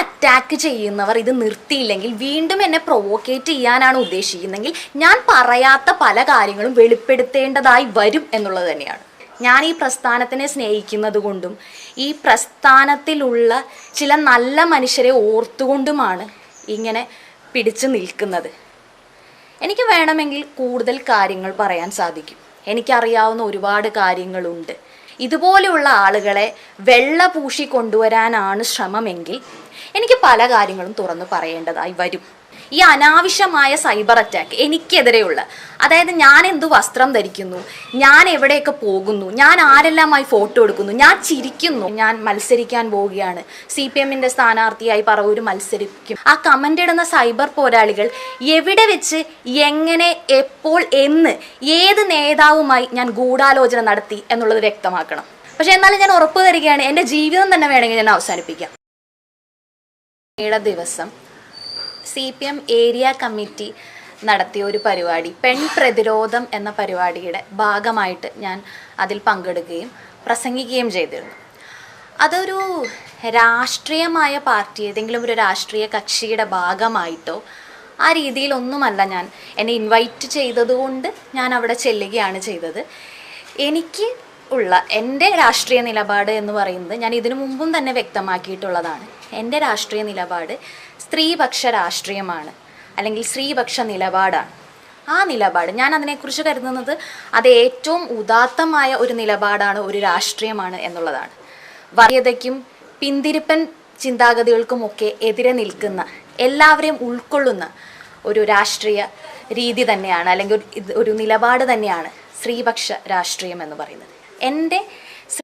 Attack ചെയ്യുന്നവർ ഇത് നിർത്തിയില്ലെങ്കിൽ വീണ്ടും എന്നെ പ്രൊവോക്കേറ്റ് ചെയ്യാനാണ് ഉദ്ദേശിക്കുന്നതെങ്കിൽ ഞാൻ പറയാത്ത പല കാര്യങ്ങളും വെളിപ്പെടുത്തേണ്ടതായി വരും എന്നുള്ളത് തന്നെയാണ്. ഞാൻ ഈ പ്രസ്ഥാനത്തിനെ സ്നേഹിക്കുന്നത് കൊണ്ടും ഈ പ്രസ്ഥാനത്തിലുള്ള ചില നല്ല മനുഷ്യരെ ഓർത്തുകൊണ്ടുമാണ് ഇങ്ങനെ പിടിച്ചു നിൽക്കുന്നത്. എനിക്ക് വേണമെങ്കിൽ കൂടുതൽ കാര്യങ്ങൾ പറയാൻ സാധിക്കും. എനിക്കറിയാവുന്ന ഒരുപാട് കാര്യങ്ങളുണ്ട്. ഇതുപോലെയുള്ള ആളുകളെ വെള്ള പൂശി കൊണ്ടുവരാനാണ് ശ്രമമെങ്കിൽ എനിക്ക് പല കാര്യങ്ങളും തുറന്നു പറയേണ്ടതായി വരും. ഈ അനാവശ്യമായ സൈബർ അറ്റാക്ക് എനിക്കെതിരെയുള്ള. അതായത് ഞാൻ എന്ത് വസ്ത്രം ധരിക്കുന്നു ഞാൻ എവിടെയൊക്കെ പോകുന്നു ഞാൻ ആരെല്ലാമായി ഫോട്ടോ എടുക്കുന്നു ഞാൻ ചിരിക്കുന്നു. ഞാൻ മത്സരിക്കാൻ പോവുകയാണ്. സി പി എമ്മിന്റെ സ്ഥാനാർത്ഥിയായി പറവൂർ മത്സരിക്കും. ആ കമന്റ് ഇടുന്ന സൈബർ പോരാളികൾ എവിടെ വെച്ച് എങ്ങനെ എപ്പോൾ എന്ന് ഏത് നേതാവുമായി ഞാൻ ഗൂഢാലോചന നടത്തി എന്നുള്ളത് വ്യക്തമാക്കണം. പക്ഷെ എന്നാലും ഞാൻ ഉറപ്പ് തരികയാണ് എന്റെ ജീവിതം തന്നെ വേണമെങ്കിൽ ഞാൻ അവസാനിപ്പിക്കാം. ഏഴ ദിവസം C P M area committee നടത്തിയ ഒരു പരിപാടി പെൺ പ്രതിരോധം എന്ന പരിപാടിയുടെ ഭാഗമായിട്ട് ഞാൻ അതിൽ പങ്കെടുക്കുകയും പ്രസംഗിക്കുകയും ചെയ്തിരുന്നു. അതൊരു രാഷ്ട്രീയമായ പാർട്ടി ഏതെങ്കിലും ഒരു രാഷ്ട്രീയ കക്ഷിയുടെ ഭാഗമായിട്ടോ ആ രീതിയിലൊന്നുമല്ല ഞാൻ എന്നെ ഇൻവൈറ്റ് ചെയ്തതുകൊണ്ട് ഞാൻ അവിടെ ചെല്ലുകയാണ് ചെയ്തത്. എനിക്ക് ഉള്ള എന്റെ രാഷ്ട്രീയ നിലപാട് എന്ന് പറയുന്നത് ഞാൻ ഇതിനു മുമ്പും തന്നെ വ്യക്തമാക്കിയിട്ടുള്ളതാണ്. എന്റെ രാഷ്ട്രീയ നിലപാട് സ്ത്രീപക്ഷ രാഷ്ട്രീയമാണ് അല്ലെങ്കിൽ സ്ത്രീപക്ഷ നിലപാടാണ്. ആ നിലപാട് ഞാൻ അതിനെക്കുറിച്ച് കരുതുന്നത് അത് ഏറ്റവും ഉദാത്തമായ ഒരു നിലപാടാണ് ഒരു രാഷ്ട്രീയമാണ് എന്നുള്ളതാണ്. വർഗീയതയ്ക്കും പിന്തിരിപ്പൻ ചിന്താഗതികൾക്കുമൊക്കെ എതിരെ നിൽക്കുന്ന എല്ലാവരെയും ഉൾക്കൊള്ളുന്ന ഒരു രാഷ്ട്രീയ രീതി തന്നെയാണ് അല്ലെങ്കിൽ ഒരു നിലപാട് തന്നെയാണ് സ്ത്രീപക്ഷ രാഷ്ട്രീയം എന്ന് പറയുന്നത്. എന്റെ